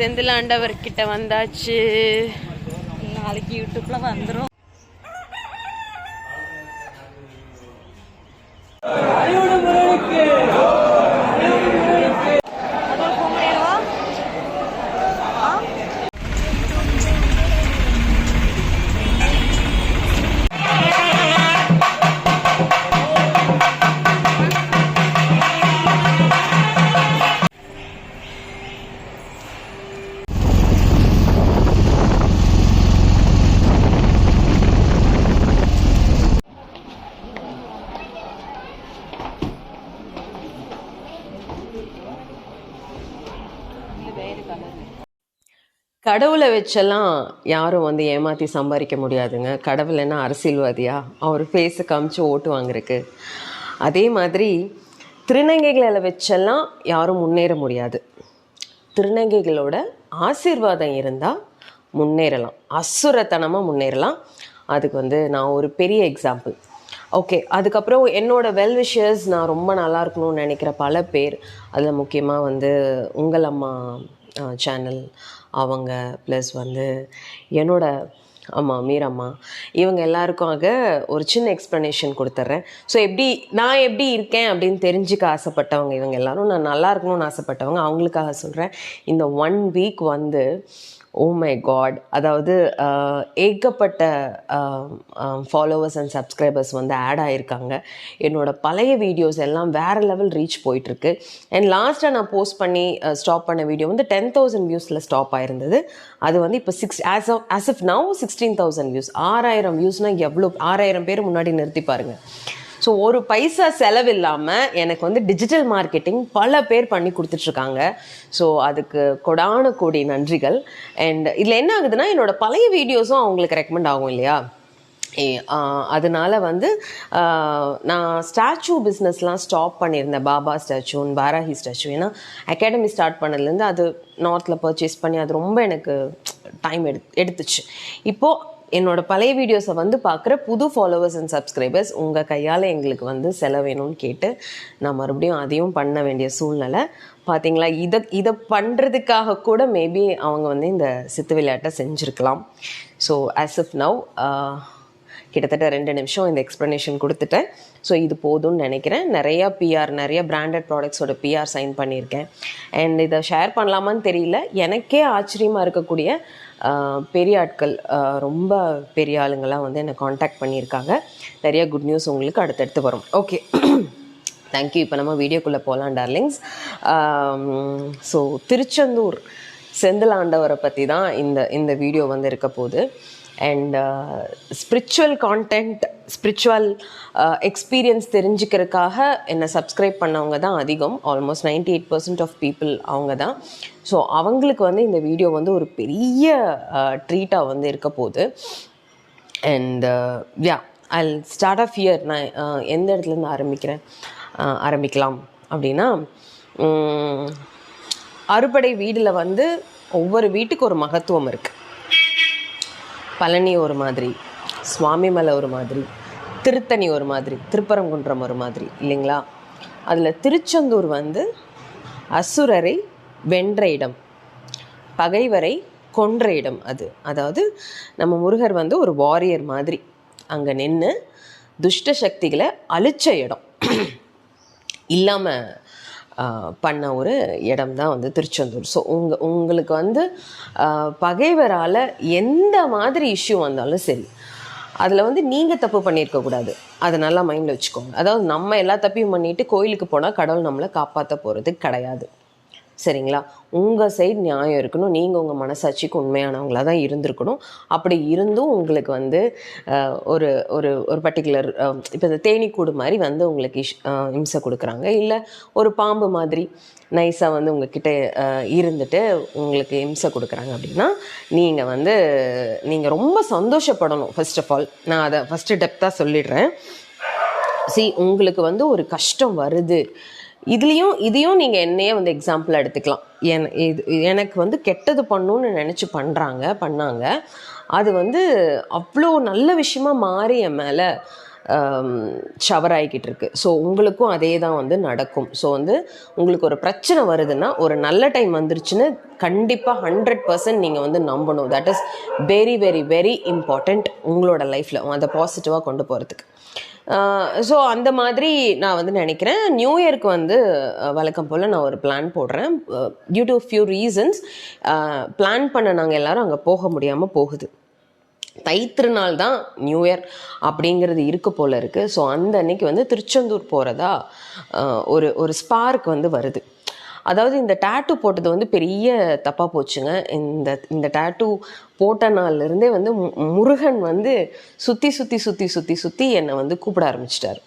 செந்தில் ஆண்டவர்கிட்ட வந்தாச்சு. நாளைக்கு யூடியூப்ல வந்துடும் கடவுளை வச்செல்லாம் யாரும் வந்து ஏமாற்றி சம்பாதிக்க முடியாதுங்க. கடவுள் என்ன அரசியல்வாதியா? அவர் ஃபேஸை காமிச்சு ஓட்டு வாங்கிருக்கு அதே மாதிரி திருநங்கைகளை வச்செல்லாம் யாரும் முன்னேற முடியாது. திருநங்கைகளோட ஆசீர்வாதம் இருந்தால் முன்னேறலாம். அசுரத்தனமாக முன்னேறலாம். அதுக்கு வந்து நான் ஒரு பெரிய எக்ஸாம்பிள் ஓகே அதுக்கப்புறம் என்னோட வெல் விஷஸ் நான் ரொம்ப நல்லா இருக்கணும்னு நினைக்கிற பல பேர். அதில் முக்கியமாக வந்து உங்கள் அம்மா சேனல் அவங்க ப்ளஸ் வந்து என்னோட ஆமாம் மீரம்மா இவங்க எல்லாருக்காக ஒரு சின்ன எக்ஸ்ப்ளனேஷன் கொடுத்துட்றேன் ஸோ எப்படி நான் எப்படி இருக்கேன் அப்படின்னு தெரிஞ்சுக்க ஆசைப்பட்டவங்க இவங்க எல்லாரும். நான் நல்லா இருக்கணும்னு ஆசைப்பட்டவங்க அவங்களுக்காக சொல்கிறேன் இந்த ஒன் வீக் வந்து ஓ மை காட் அதாவது ஏகப்பட்ட ஃபாலோவர்ஸ் அண்ட் சப்ஸ்கிரைபர்ஸ் வந்து ஆட் ஆகியிருக்காங்க என்னோடய பழைய வீடியோஸ் எல்லாம் வேறு லெவல் ரீச் போயிட்டுருக்கு. அண்ட் லாஸ்ட்டாக நான் போஸ்ட் பண்ணி ஸ்டாப் பண்ண வீடியோ வந்து டென் தௌசண்ட் வியூஸில் ஸ்டாப் ஆயிருந்தது. அது வந்து இப்போ six as of as of now sixteen thousand views ஆறாயிரம் வியூஸ்னால் எவ்வளோ ஆறாயிரம் பேர் முன்னாடி நிறுத்தி பாருங்கள் ஸோ ஒரு பைசா செலவு இல்லாமல் எனக்கு வந்து டிஜிட்டல் மார்க்கெட்டிங் பல பேர் பண்ணி கொடுத்துட்ருக்காங்க. ஸோ அதுக்கு கொடான கோடி நன்றிகள். அண்ட் இதில் என்ன ஆகுதுன்னா என்னோட பழைய வீடியோஸும் அவங்களுக்கு ரெக்கமெண்ட் ஆகும் இல்லையா? அதனால் வந்து நான் ஸ்டாச்சு பிஸ்னஸ்லாம் ஸ்டாப் பண்ணியிருந்தேன். பாபா ஸ்டாச்சுன்னு பாராஹி ஸ்டாச்சு ஏன்னா அகாடமி ஸ்டார்ட் பண்ணதுலேருந்து அது நார்த்தில் பர்ச்சேஸ் பண்ணி அது ரொம்ப எனக்கு டைம் எடு எடுத்துச்சு. இப்போது என்னோட பழைய வீடியோஸை வந்து பார்க்குற புது ஃபாலோவர்ஸ் அண்ட் சப்ஸ்கிரைபர்ஸ் உங்கள் கையால் எங்களுக்கு வந்து செலவேணும்னு கேட்டு நான் மறுபடியும் அதையும் பண்ண வேண்டிய சூழ்நிலை. பார்த்தீங்களா இதை இதை பண்ணுறதுக்காக கூட மேபி அவங்க வந்து இந்த சித்து விளையாட்டை செஞ்சுருக்கலாம். ஸோ ஆஸ் இஃப் நவ் கிட்டத்தட்ட ரெண்டு நிமிஷம் இந்த எக்ஸ்ப்ளனேஷன் கொடுத்துட்டேன். ஸோ இது போதும்னு நினைக்கிறேன். நிறையா பிஆர் நிறைய பிராண்டட் ப்ராடக்ட்ஸோட பிஆர் சைன் பண்ணியிருக்கேன். அண்ட் இதை ஷேர் பண்ணலாமான்னு தெரியல. எனக்கே ஆச்சரியமாக இருக்கக்கூடிய பெரிய ஆட்கள் ரொம்ப பெரிய ஆளுங்களாம் வந்து என்னை காண்டாக்ட் பண்ணியிருக்காங்க. நிறைய குட் நியூஸ் உங்களுக்கு அடுத்தடுத்து வரும். ஓகே தேங்க்யூ இப்போ நம்ம வீடியோக்குள்ளே போகலாம் டார்லிங்ஸ் ஸோ திருச்செந்தூர். செந்தில் ஆண்டவரை பற்றி தான் இந்த இந்த வீடியோ வந்து இருக்க போகுது. And spiritual content spiritual experience தெரிஞ்சுக்கிறதுக்காக என்னை சப்ஸ்கிரைப் பண்ணவங்க தான் அதிகம். Almost ninety eight percent of people அவங்க தான். ஸோ அவங்களுக்கு வந்து இந்த வீடியோ வந்து ஒரு பெரிய uh, ட்ரீட்டாக வந்து இருக்க போகுது. And ya I start of year நான் uh, எந்த இடத்துலேருந்து ஆரம்பிக்கிறேன்? ஆரம்பிக்கலாம். அப்படின்னா அறுபடை வீடில் வந்து ஒவ்வொரு வீட்டுக்கு ஒரு மகத்துவம் இருக்குது பழனி ஒரு மாதிரி சுவாமிமலை ஒரு மாதிரி திருத்தணி ஒரு மாதிரி திருப்பரங்குன்றம் ஒரு மாதிரி இல்லைங்களா? அதில் திருச்செந்தூர் வந்து அசுரரை வென்ற இடம் பகைவரை கொன்ற இடம் அது. அதாவது நம்ம முருகர் வந்து ஒரு வாரியர் மாதிரி அங்கே நின்று துஷ்ட சக்திகளை அழிச்ச இடம். இல்லாமல் பண்ண ஒரு இடம் தான் வந்து திருச்செந்தூர். ஸோ உங்க உங்களுக்கு வந்து பகைவரால் எந்த மாதிரி இஷ்யூ வந்தாலும் சரி அதில் வந்து நீங்கள் தப்பு பண்ணியிருக்கக்கூடாது அதை நல்லா மைண்டில் வச்சுக்கோங்க. அதாவது நம்ம எல்லா தப்பையும் பண்ணிவிட்டு கோயிலுக்கு போனால் கடவுள் நம்மளை காப்பாற்ற போகிறது கிடையாது. சரிங்களா? உங்கள் சைடு நியாயம் இருக்கணும். நீங்கள் உங்கள் மனசாட்சிக்கு உண்மையானவங்களாக தான் இருந்திருக்கணும். அப்படி இருந்தும் உங்களுக்கு வந்து ஒரு ஒரு ஒரு பர்டிகுலர் இப்போ இந்த தேனீக்கூடு மாதிரி வந்து உங்களுக்கு இஷ் இம்சை கொடுக்குறாங்க. இல்லை ஒரு பாம்பு மாதிரி நைஸாக வந்து உங்ககிட்ட இருந்துட்டு உங்களுக்கு இம்சை கொடுக்குறாங்க அப்படின்னா நீங்கள் வந்து நீங்கள் ரொம்ப சந்தோஷப்படணும் ஃபர்ஸ்ட் ஆஃப் ஆல் நான் அதை ஃபஸ்ட்டு டெப்த்தாக சொல்லிடுறேன். சி உங்களுக்கு வந்து ஒரு கஷ்டம் வருது. இதுலேயும் இதையும் நீங்கள் என்னையே வந்து எக்ஸாம்பிள் எடுத்துக்கலாம். என் இது எனக்கு வந்து கெட்டது பண்ணணும்னு நினச்சி பண்ணுறாங்க பண்ணாங்க. அது வந்து அவ்வளோ நல்ல விஷயமா மாறி என் மேலே ஷவர் ஆகிக்கிட்டு இருக்கு. ஸோ உங்களுக்கும் அதே தான் வந்து நடக்கும். ஸோ வந்து உங்களுக்கு ஒரு பிரச்சனை வருதுன்னா ஒரு நல்ல டைம் வந்துருச்சுன்னு கண்டிப்பாக ஹண்ட்ரட் பர்சன்ட் நீங்கள் வந்து நம்பணும். That is very very very important உங்களோட லைஃப்பில் அதை பாசிட்டிவாக கொண்டு போகிறதுக்கு ஸோ அந்த மாதிரி நான் வந்து நினைக்கிறேன். நியூ இயர்க்கு வந்து வழக்கம் போல் நான் ஒரு பிளான் போடுறேன். Due to few reasons plan பண்ண நாங்கள் எல்லாரும் அங்கே போக முடியாமல் போகுது. தைத்திருநாள் தான் நியூ இயர் அப்படிங்கிறது இருக்க போல் இருக்குது ஸோ அந்த அன்னைக்கு வந்து திருச்செந்தூர் போகிறதா ஒரு ஒரு ஸ்பார்க் வந்து வருது. அதாவது இந்த டேட்டு போட்டது வந்து பெரிய தப்பாக போச்சுங்க. இந்த இந்த டேட்டு போட்ட நாள்லேருந்தே வந்து மு- முருகன் வந்து சுற்றி சுற்றி சுற்றி சுற்றி சுற்றி என்னை வந்து கூப்பிட ஆரம்பிச்சிட்டார்.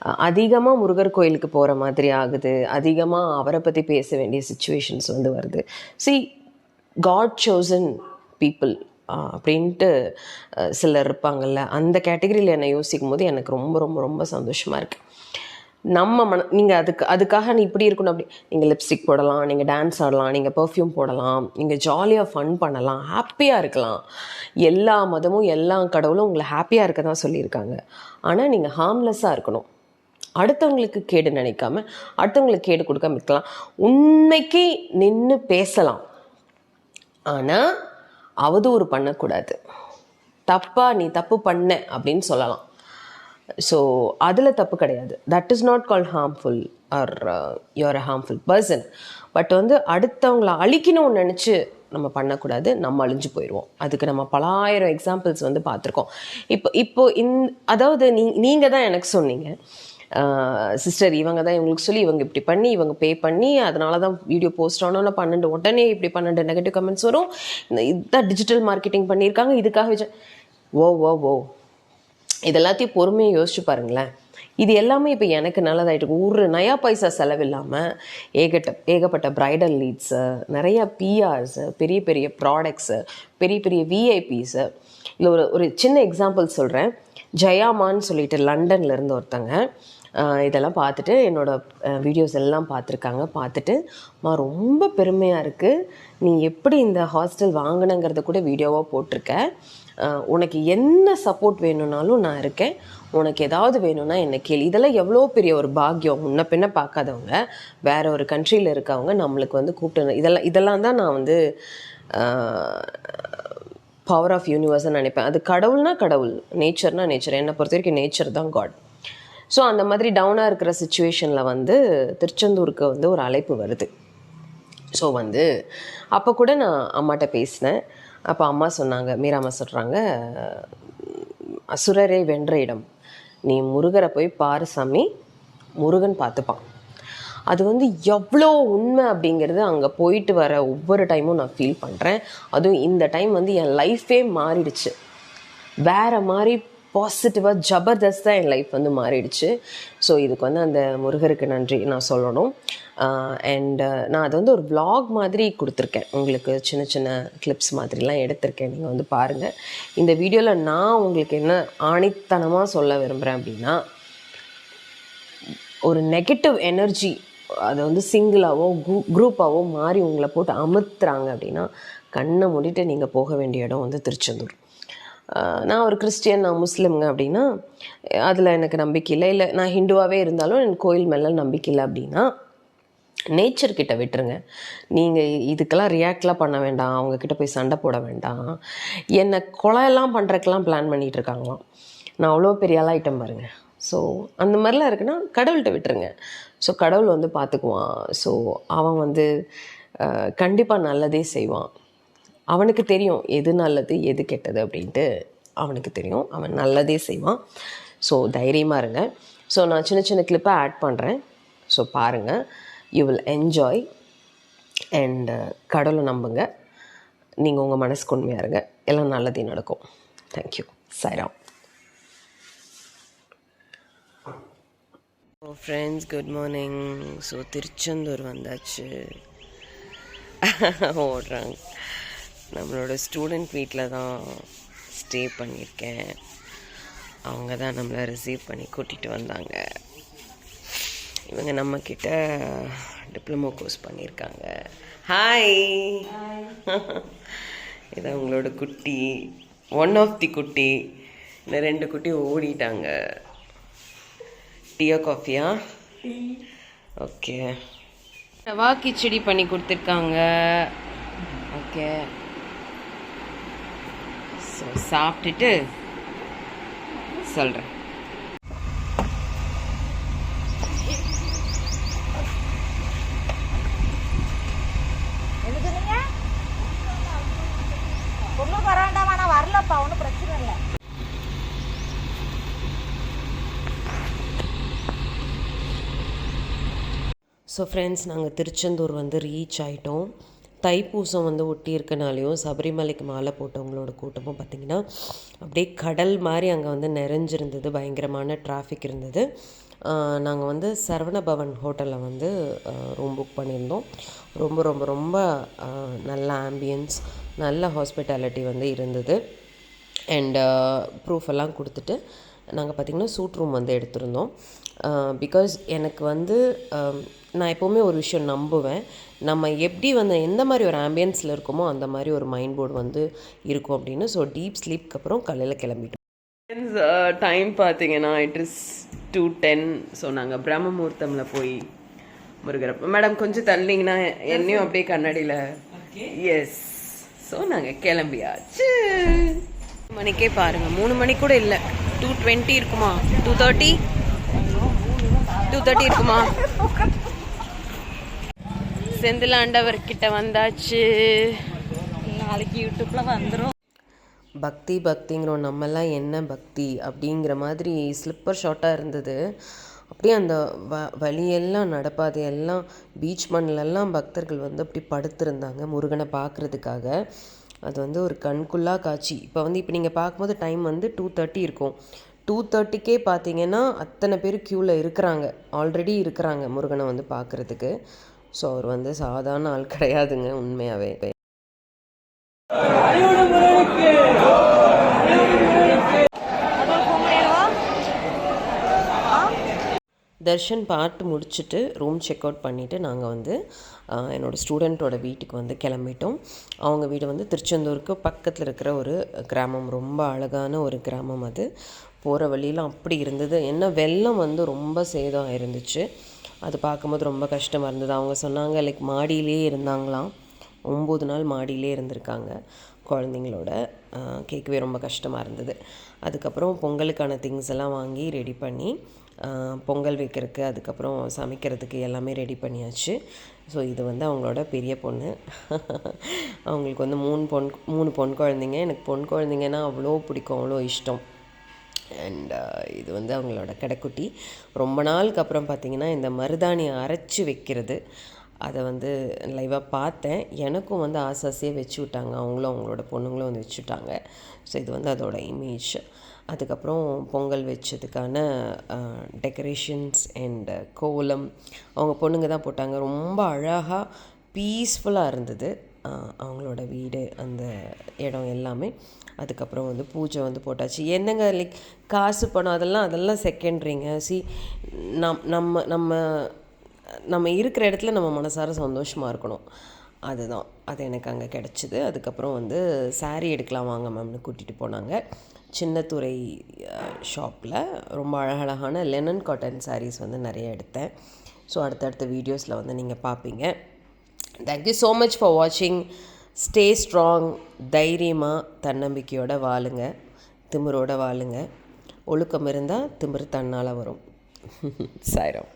அதிகமாக முருகர் கோயிலுக்கு போகிற மாதிரி ஆகுது. அதிகமாக அவரை பற்றி பேச வேண்டிய சுச்சுவேஷன்ஸ் வந்து வருது. சி காட் சோசன் பீப்புள் அப்படின்ட்டு சிலர் இருப்பாங்கல்ல அந்த கேட்டகரியில் என்னை யோசிக்கும் போது எனக்கு ரொம்ப ரொம்ப ரொம்ப சந்தோஷமாக இருக்குது நம்ம மன நீங்கள் அதுக்கு அதுக்காக நீ இப்படி இருக்கணும் அப்படி நீங்கள் லிப்ஸ்டிக் போடலாம் நீங்கள் டான்ஸ் ஆடலாம் நீங்கள் பர்ஃப்யூம் போடலாம் நீங்கள் ஜாலியாக ஃபன் பண்ணலாம் ஹாப்பியாக இருக்கலாம். எல்லா மதமும் எல்லா கடவுளும் உங்களை ஹாப்பியாக இருக்க தான் சொல்லியிருக்காங்க. ஆனால் நீங்கள் ஹார்ம்லெஸ்ஸாக இருக்கணும். அடுத்தவங்களுக்கு கேடு நினைக்காம அடுத்தவங்களுக்கு கேடு கொடுக்காம இருக்கலாம். உண்மைக்கு நின்று பேசலாம். ஆனால் அவதூறு பண்ணக்கூடாது. தப்பாக நீ தப்பு பண்ண அப்படின்னு சொல்லலாம். ஸோ அதில் தப்பு கிடையாது. That is not at all harmful or you're a harmful person but வந்து அடுத்தவங்கள அழிக்கணும்னு நினச்சி நம்ம பண்ணக்கூடாது. நம்ம அழிஞ்சு போயிடுவோம் அதுக்கு நம்ம பலாயிரம் எக்ஸாம்பிள்ஸ் வந்து பார்த்துருக்கோம். இப்போ இப்போ இந் அதாவது நீ நீங்கள் தான் எனக்கு சொன்னீங்க. சிஸ்டர் இவங்க தான் இவங்களுக்கு சொல்லி இவங்க இப்படி பண்ணி இவங்க பே பண்ணி அதனால தான் வீடியோ போஸ்ட் ஆனோன்னு பன்னெண்டு உடனே இப்படி பன்னெண்டு நெகட்டிவ் கமெண்ட்ஸ் வரும். இந்த இதுதான் டிஜிட்டல் மார்க்கெட்டிங் பண்ணியிருக்காங்க. இதுக்காக ஓ ஓ ஓ இது எல்லாத்தையும் பொறுமையாக யோசிச்சு பாருங்களேன். இது எல்லாமே இப்போ எனக்கு நல்லதாகிட்டு ஒரு நயா பைசா செலவில்லாமல் ஏகட்ட ஏகப்பட்ட பிரைடல் லீட்ஸு நிறைய பிஆர்ஸு பெரிய பெரிய ப்ராடக்ட்ஸு பெரிய பெரிய விஐபிஸு இல்லை ஒரு ஒரு சின்ன எக்ஸாம்பிள் சொல்கிறேன் ஜயாமான்னு சொல்லிட்டு லண்டனில் இருந்து ஒருத்தங்க இதெல்லாம் பார்த்துட்டு என்னோடய வீடியோஸ் எல்லாம் பார்த்துருக்காங்க. பார்த்துட்டு மா ரொம்ப பெருமையாக இருக்குது நீ எப்படி இந்த ஹாஸ்டல் வாங்கினங்கிறத கூட வீடியோவாக போட்டிருக்க? உனக்கு என்ன சப்போர்ட் வேணும்னாலும் நான் இருக்கேன். உனக்கு ஏதாவது வேணும்னா என்ன கேள்வி இதெல்லாம் எவ்வளோ பெரிய ஒரு பாக்கியம். முன்ன பின்ன பார்க்காதவங்க வேற ஒரு கண்ட்ரியில் இருக்கவங்க நம்மளுக்கு வந்து கூப்பிட்டு இதெல்லாம் இதெல்லாம் தான் நான் வந்து பவர் ஆஃப் யூனிவர்ஸ்னு நினைப்பேன். அது கடவுள்னா கடவுள் நேச்சர்னா நேச்சர் என்னை பொறுத்த வரைக்கும் நேச்சர் தான் காட் ஸோ அந்த மாதிரி டவுனாக இருக்கிற சுச்சுவேஷனில் வந்து திருச்செந்தூருக்கு வந்து ஒரு அழைப்பு வருது. ஸோ வந்து அப்போ கூட நான் அம்மாட்ட பேசினேன். அப்போ அம்மா சொன்னாங்க மீராம்மா சொல்கிறாங்க அசுரரே வென்ற இடம். நீ முருகரை போய் பாரு சாமி முருகன் பார்த்துப்பான். அது வந்து எவ்வளோ உண்மை அப்படிங்கிறது அங்கே போயிட்டு வர ஒவ்வொரு டைமும் நான் ஃபீல் பண்ணுறேன் அதுவும் இந்த டைம் வந்து என் லைஃபே மாறிடுச்சு. வேறு மாதிரி பாசிட்டிவாக ஜபர்தஸ்தாக என் லைஃப் வந்து மாறிடுச்சு. ஸோ இதுக்கு வந்து அந்த முருகருக்கு நன்றி நான் சொல்லணும். அண்ட் நான் அதை வந்து ஒரு vlog மாதிரி கொடுத்துருக்கேன். உங்களுக்கு சின்ன சின்ன கிளிப்ஸ் மாதிரிலாம் எடுத்திருக்கேன். நீங்கள் வந்து பாருங்கள் இந்த வீடியோவில் நான் உங்களுக்கு என்ன ஆணித்தனமாக சொல்ல விரும்புகிறேன் அப்படின்னா ஒரு நெகட்டிவ் எனர்ஜி அதை வந்து சிங்கிளாவோ குரூப்பாகவோ மாறி உங்களை போட்டு அமுத்துறாங்க அப்படின்னா கண்ணை மூடிட்டு நீங்கள் போக வேண்டிய இடம் வந்து திருச்செந்தூர். நான் ஒரு கிறிஸ்டியன் நான் முஸ்லீம்ங்க அப்படின்னா அதில் எனக்கு நம்பிக்கை இல்லை. இல்லை நான் ஹிந்துவாகவே இருந்தாலும் எனக்கு கோயில் மேலே நம்பிக்கை இல்லை அப்படின்னா நேச்சர் கிட்ட விட்டுருங்க. நீங்கள் இதுக்கெல்லாம் ரியாக்ட்லாம் பண்ண வேண்டாம். அவங்கக்கிட்ட போய் சண்டை போட வேண்டாம். என்னை கொலையெல்லாம் பண்ணுறக்கெல்லாம் பிளான் பண்ணிகிட்டு இருக்காங்களாம். நான் அவ்வளோ பெரிய ஆளாயிட்டம் பாருங்க. ஸோ அந்த மாதிரிலாம் இருக்குன்னா கடவுள்கிட்ட விட்டுருங்க. ஸோ கடவுள் வந்து பார்த்துக்குவான் ஸோ அவன் வந்து கண்டிப்பாக நல்லதே செய்வான். அவனுக்கு தெரியும் எது நல்லது எது கெட்டது அப்படின்ட்டு அவனுக்கு தெரியும். அவன் நல்லதே செய்வான். ஸோ தைரியமாக இருங்க. ஸோ நான் சின்ன சின்ன கிளிப்பை ஆட் பண்ணுறேன் ஸோ பாருங்கள் யூ வில் என்ஜாய் அண்ட் கடவுளை நம்புங்க. நீங்கள் உங்கள் மனசுக்கு உண்மையாக இருங்க. எல்லாம் நல்லதே நடக்கும். Thank you Sairam oh friends good morning so Tiruchendur வந்தாச்சு. ஓடுறாங்க. நம்மளோட ஸ்டூடெண்ட் வீட்டில் தான் ஸ்டே பண்ணியிருக்கேன். அவங்க தான் நம்மளை ரிசீவ் பண்ணி கூட்டிகிட்டு வந்தாங்க. இவங்க நம்மக்கிட்ட டிப்ளமோ கோர்ஸ் பண்ணியிருக்காங்க. ஹாய் இது அவங்களோட குட்டி ஒன் ஆஃப் தி குட்டி. இந்த ரெண்டு குட்டி ஓடிட்டாங்க. டீயா காஃபியா ஓகே ரவா கிச்சடி பண்ணி கொடுத்துருக்காங்க. ஓகே ஸோ சாப்பிட்டுட்டு சொல்கிறேன் ஒன்றும் வராண்டாமா? நான் வரலப்பா ஒன்றும் பிரச்சனை இல்லை. ஸோ ஃப்ரெண்ட்ஸ் நாங்கள் திருச்செந்தூர் வந்து ரீச் ஆகிட்டோம் தைப்பூசம் வந்து ஒட்டி இருக்கனாலையும் சபரிமலைக்கு மாலை போட்டவங்களோட கூட்டமும் பார்த்திங்கன்னா அப்படியே கடல் மாதிரி அங்கே வந்து நிறைஞ்சிருந்தது. பயங்கரமான டிராஃபிக் இருந்தது. நாங்கள் வந்து சரவண பவன் ஹோட்டலில் வந்து ரூம் புக் பண்ணியிருந்தோம். ரொம்ப ரொம்ப ரொம்ப நல்ல ஆம்பியன்ஸ் நல்ல ஹாஸ்பிட்டாலிட்டி வந்து இருந்தது. அண்டு ப்ரூஃப் எல்லாம் கொடுத்துட்டு நாங்கள் பார்த்திங்கன்னா சூட் ரூம் வந்து எடுத்திருந்தோம். பிகாஸ் எனக்கு வந்து நான் எப்போவுமே ஒரு விஷயம் நம்புவேன். நம்ம எப்படி வந்து எந்த மாதிரி ஒரு ஆம்பியன்ஸில் இருக்கோமோ அந்த மாதிரி ஒரு மைண்ட் போர்டு வந்து இருக்கும் அப்படின்னு. ஸோ டீப் ஸ்லீப்க்கு அப்புறம் காலையில் கிளம்பிட்டோம். டைம் பார்த்தீங்கன்னா it is two ten so நாங்கள் பிரம்ம முகூர்த்தமில் போய் முருகரப்ப மேடம் கொஞ்சம் தள்ளிங்கன்னா என்னையும் அப்படியே கண்ணாடியில் எஸ் ஸோ நாங்கள் கிளம்பியாச்சு. மணிக்கே பாருங்கள் மூணு மணி கூட இல்லை. டூ டுவெண்ட்டி இருக்குமா? டூ தேர்ட்டி டூ தேர்ட்டி இருக்குமா? செந்திலாண்டவர் கிட்ட வந்தாச்சு. நாளைக்கு யூடியூப்ல வந்துடும் பக்தி பக்திங்கிறோம். நம்மெல்லாம் என்ன பக்தி அப்படிங்கிற மாதிரி ஸ்லிப்பர் ஷார்ட்டாக இருந்தது. அப்படியே அந்த வ வழியெல்லாம் நடப்பாதையெல்லாம் பீச் மண்ணிலெல்லாம் பக்தர்கள் வந்து அப்படி படுத்திருந்தாங்க முருகனை பார்க்குறதுக்காக. அது வந்து ஒரு கண்குள்ளா காட்சி. இப்போ வந்து இப்போ நீங்கள் பார்க்கும்போது டைம் வந்து டூ தேர்ட்டி இருக்கும். டூ தேர்ட்டிக்கே பார்த்தீங்கன்னா அத்தனை பேர் க்யூவில் இருக்கிறாங்க. ஆல்ரெடி இருக்கிறாங்க முருகனை வந்து பார்க்குறதுக்கு. ஸோ அவர் வந்து சாதாரண ஆள் கிடையாதுங்க உண்மையாகவே தர்ஷன் பார்த்து முடிச்சுட்டு ரூம் செக் அவுட் பண்ணிவிட்டு நாங்கள் வந்து என்னோடய ஸ்டூடெண்ட்டோட வீட்டுக்கு வந்து கிளம்பிட்டோம். அவங்க வீடு வந்து திருச்செந்தூருக்கு பக்கத்தில் இருக்கிற ஒரு கிராமம். ரொம்ப அழகான ஒரு கிராமம் அது. போகிற வழியில் அப்படி இருந்தது. என்ன வெள்ளம் வந்து ரொம்ப சேதம் இருந்துச்சு. அது பார்க்கும்போது ரொம்ப கஷ்டமாக இருந்தது. அவங்க சொன்னாங்க லைக் மாடியிலே இருந்தாங்களாம். ஒம்பது நாள் மாடியிலே இருந்திருக்காங்க குழந்தைங்களோட. கேட்கவே ரொம்ப கஷ்டமாக இருந்தது. அதுக்கப்புறம் பொங்கலுக்கான திங்ஸ் எல்லாம் வாங்கி ரெடி பண்ணி பொங்கல் வைக்கிறதுக்கு அதுக்கப்புறம் சமைக்கிறதுக்கு எல்லாமே ரெடி பண்ணியாச்சு. ஸோ இது வந்து அவங்களோட பெரிய பொண்ணு. அவங்களுக்கு வந்து மூணு பொன் மூணு பொன் குழந்தைங்க. எனக்கு பொன் குழந்தைங்கன்னா அவ்வளோ பிடிக்கும் அவ்வளோ இஷ்டம். அண்ட் uh, இது வந்து அவங்களோட கடைக்குட்டி. ரொம்ப நாளுக்கு அப்புறம் பார்த்திங்கன்னா இந்த மருதாணியை அரைச்சி வைக்கிறது. அதை வந்து லைவாக பார்த்தேன். எனக்கும் வந்து ஆசை ஆசையாக வச்சு விட்டாங்க. அவங்களும் அவங்களோட பொண்ணுங்களும் வந்து வச்சுட்டாங்க ஸோ இது வந்து அதோட இமேஜ் அதுக்கப்புறம் பொங்கல் வச்சதுக்கான uh, டெக்கரேஷன்ஸ் அண்ட் uh, கோலம். அவங்க பொண்ணுங்க தான் போட்டாங்க. ரொம்ப அழகாக பீஸ்ஃபுல்லாக இருந்தது. அவங்களோட வீடு அந்த இடம் எல்லாமே. அதுக்கப்புறம் வந்து பூஜை வந்து போட்டாச்சு. என்னங்க லைக் காசு பணம் அதெல்லாம் அதெல்லாம் செகண்ட்ரிங்க சி நம் நம்ம நம்ம நம்ம இருக்கிற இடத்துல நம்ம மனசார சந்தோஷமாக இருக்கணும். அதுதான். அது எனக்கு அங்கே கிடச்சிது. அதுக்கப்புறம் வந்து சாரீ எடுக்கலாம் வாங்க மேம்னு கூட்டிகிட்டு போனாங்க. சின்னத்துறை ஷாப்பில் ரொம்ப அழகழகான லெனன் காட்டன் சாரீஸ் வந்து நிறைய எடுத்தேன். ஸோ அடுத்தடுத்த வீடியோஸில் வந்து நீங்கள் பார்ப்பீங்க thank you so much for வாட்சிங் ஸ்டே ஸ்ட்ராங் தைரியமாக தன்னம்பிக்கையோடு வாழுங்க. திமிரோட வாழுங்க. ஒழுக்கம் இருந்தால் திமிரு தன்னால் வரும். சாயிரம்